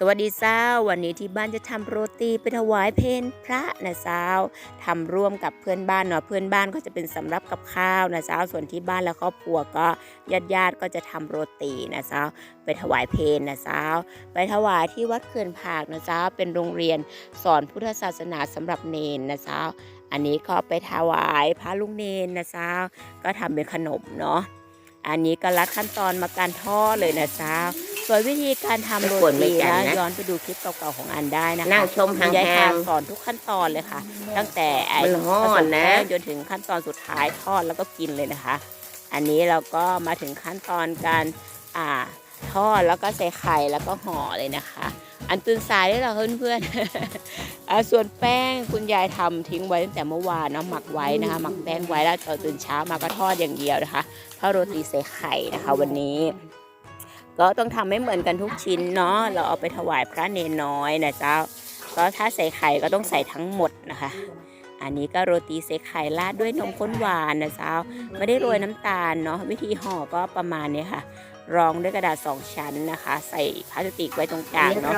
สวัสดีเจ้า วันนี้ที่บ้านจะทำโรตีไปถวายเพนพระนะเจ้าทำร่วมกับเพื่อนบ้านเนาะเพื่อนบ้านก็จะเป็นสำรับกับข้าวนะเจ้าส่วนที่บ้านและครอบครัวก็ญาติญาติก็จะทำโรตีนะเจ้าไปถวายเพนนะเจ้าไปถวายที่วัดเขื่อนผากนะเจ้าเป็นโรงเรียนสอนพุทธศาสนาสำหรับเนนนะเจ้าอันนี้ก็ไปถวายพระลุงเนนนะเจ้าก็ทำเป็นขนมเนาะอันนี้ก็รัดขั้นตอนมาการทอดเลยนะเจ้า ส่วนวิธีการทำโรไม่ควรไม่ตีกันนะนะย้อนไปดูคลิปเก่าๆของอันได้นะคะนั่งชมห่างๆยายทางสอนทุกขั้นตอนเลยค่ะ ตั้งแต่ไอ้มันฮ้อนผสมนะแป้งจนถึงขั้นตอนสุดท้ายทอดแล้วก็กินเลยนะคะ อันนี้เราก็มาถึงขั้นตอนการอ่าทอดแล้วก็ใส่ไข่แล้วก็ห่อเลยนะคะ อันตื่นสายได้เหรอเพื่อนๆอ่าส่วนแป้งคุณยายทำทิ้งไว้ตั้งแต่เมื่อวานเนาะหมักไว้นะคะ หมักแป้งไว้แล้วตอนตื่นเช้ามาก็ทอดอย่างเดียวนะคะทอดโรตีใส่ไข่นะคะ วันนี้ ก็ต้องทำไม่เหมือนกันทุกชิ้นเนาะเราเอาไปถวายพระเนนน้อยนะเจ้าก็ถ้าใส่ไข่ก็ต้องใส่ทั้งหมดนะคะ อันนี้ก็โรตีใส่ไข่ราดด้วยนมข้นหวานนะเจ้าไม่ได้โรยน้ำตาลเนาะวิธีห่อก็ประมาณนี้ค่ะ รองด้วยกระดาษสองชั้นนะคะ ใส่พลาสติกไว้ตรงกลางเนาะ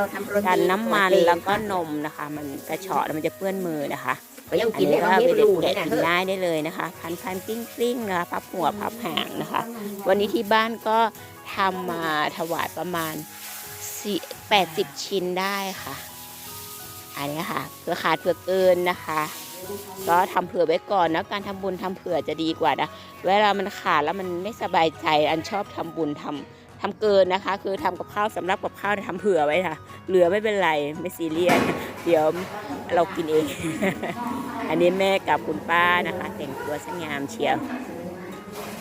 กันน้ำมันแล้วก็นมนะคะ มันกระเฉาะแล้วมันจะเปื้อนมือนะคะก็ยังอันกินนี้ได้ก็เขาไปไม่เด็รู้ดได้แกะนะกินเฮ้ยได้ได้เลยนะคะ พันพันๆกลิ้งกลิ้งๆนะคะพับหัวพับหางนะคะ วันนี้ที่บ้านก็ ทำมาถวายประมาณสี่แปดสิบชิ้นได้ค่ะ อันนี้ค่ะเผื่อขาดเผื่อเกินนะคะ ก็ทำเผื่อไว้ก่อนนะการทำบุญทำเผื่อจะดีกว่านะเวลามันขาดแล้วมันไม่สบายใจอันชอบทำบุญทำทำเกินนะคะ คือทำกับข้าวสำหรับกับข้าวทำเผื่อไว้ค่ะ เหลือไม่เป็นไรไม่ซีเรียสเดี๋ยวเรากินเอง อันนี้แม่กับคุณป้านะคะ แต่งตัวสวยงามเชียว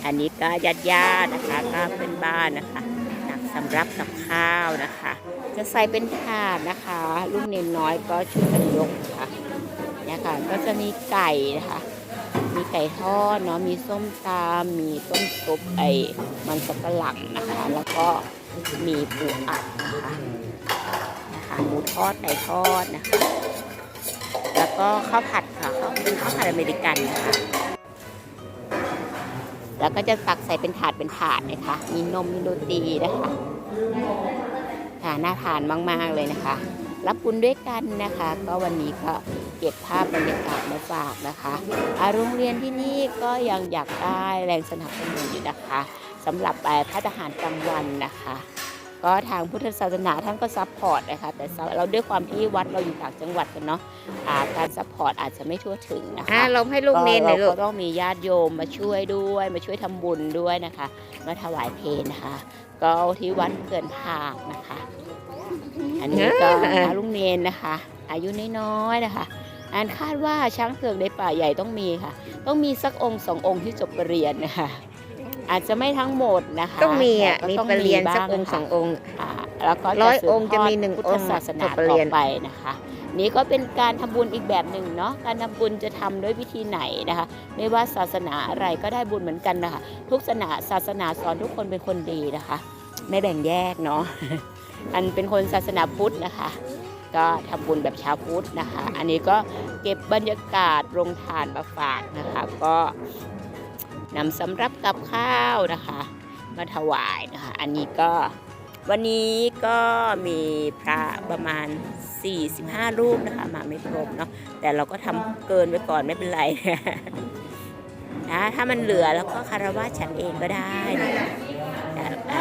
อันนี้ก็ญาติญาตินะคะก็เป็นบ้านนะคะตักสำรับกับข้าวนะคะ จะใส่เป็นถาดนะคะ ลูกเนนน้อยก็ช่วยกันยกค่ะเนี่ยค่ะก็จะมีไก่นะคะ มีไก่ทอดเนาะมีส้มตำมีต้มซุปไอ้มันสับปะหลังนะคะ แล้วก็มีปูอัดนะคะนะคะหมูทอดไก่ทอดนะคะ แล้วก็ข้าวผัดค่ะข้าวผัดอเมริกันนะคะ แล้วก็จะตักใส่เป็นถาดเป็นถาดนะคะ มีนมมีโรตีนะคะค่ะน่าทานมาก ๆ เลยนะคะ รับบุญด้วยกันนะคะ ก็วันนี้ก็เก็บภาพบรรยากาศมาฝากนะคะอาโรงเรียนที่นี่ก็ยังอยากได้แรงสนับสนุนอยู่นะคะสำหรับไปพระทหารกลางวันนะคะ ก็ทางพุทธศาสนาท่านก็ซัพพอร์ตนะคะแต่เราด้วยความที่วัดเราอยู่ต่างจังหวัดกันเนาะอ่าการซัพพอร์ตอาจจะไม่ทั่วถึงนะคะอ่าลมให้ลูกเนนหน่อยลูเรากก็ต้องมีญาติโยมมาช่วยด้วย มาช่วยทำบุญด้วยนะคะ มาถวายเพลนะคะก็ที่วัดเกินผากนะคะ อันนี้ก็พระลุงเนนนะคะ อายุน้อยๆนะคะอันคาดว่าช้างเผือกในป่าใหญ่ต้องมีค่ะ ต้องมีสักองค์สององค์ที่จบปรริญญานะคะ อาจจะไม่ทั้งหมดนะคะต้องมีอะแต่มีก็ต้องปรริญญาบ้าสักองค์นะคะสององค์อ่าแล้วก็ร้อยสืบองค์จะมีหนึ่งทดพุทอธงค์ศาสนาจบปรต่ริอญญาไปนะคะ นี่ก็เป็นการทำบุญอีกแบบหนึ่งเนาะการทำบุญจะทำด้วยวิธีไหนนะคะ ไม่ว่าศาสนาอะไรก็ได้บุญเหมือนกันนะคะทุกศาสนาศาสนาสอนทุกคนเป็นคนดีนะคะ ไม่แบ่งแยกเนาะอันเป็นคนศาสนาพุทธนะคะก็ทำบุญแบบชาวพุทธนะคะ อันนี้ก็เก็บบรรยากาศโรงทานมาฝากนะคะ ก็ นำสำรับกับข้าวนะคะ มาถวายนะคะ อันนี้ก็วันนี้ก็มีพระประมาณ 45 รูปนะคะ มาไม่ครบเนาะแต่เราก็ทำเกินไปก่อนไม่เป็นไรนะถ้ามันเหลือแล้วก็คารวะฉันเองก็ได้นะคะ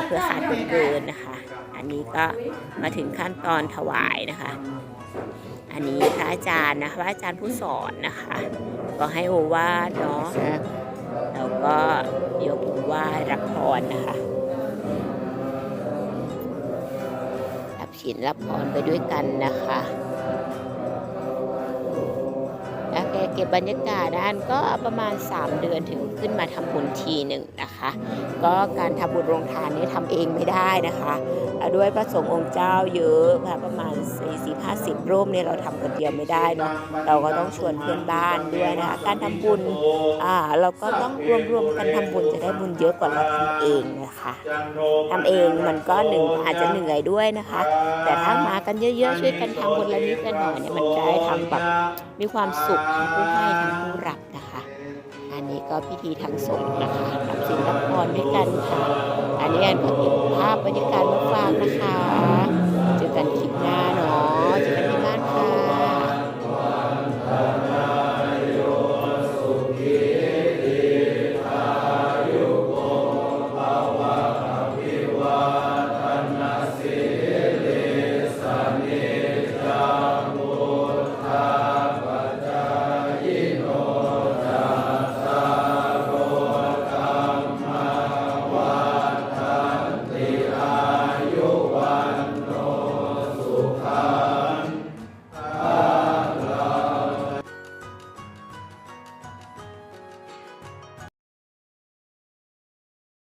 เพื่อขาดเกินนะคะ อันนี้ก็มาถึงขั้นตอนถวายนะคะ อันนี้พระอาจารย์นะพระอาจารย์ผู้สอนนะคะ ก็ให้โอวาทเนาะ เราก็ยกมือไหว้รับพรนะคะ รับฉินรับพรไปด้วยกันนะคะแล้วแกเก็บบรรยากาศด้นก็ประมาณ 3 เดือนถึงขึ้นมาทำบุญทีหนึ่งนะคะ ก็การทำบุญโรงทานนี้ทำเองไม่ได้นะคะ ด้วยพระสงฆ์องค์เจ้าเยอะค่ะประมาณ40-50รูปเนี่ยเราทำคนเดียวไม่ได้เนาะเราก็ต้องชวนเพื่อนบ้านด้วยนะคะการทำบุญอ่าเราก็ต้องรวมรวมๆกันทำบุญจะได้บุญเยอะกว่าเราทำเองนะคะทำเองมันก็หนึ่งอาจจะเหนื่อยด้วยนะคะ แต่ถ้ามากันเยอะๆช่วยกันทำบุญละนิดละหน่อยเนี่ยมันจะได้ทำแบบมีความสุขทั้งผู้ให้ทั้งผู้รับ อันนี้ก็พิธีทางสงฆ์นะคะรับศีลรับพรด้วยกันค่ะ อันนี้อันก็เก็บภาพบรรยากาศมาฝากนะคะ เจอกันคลิป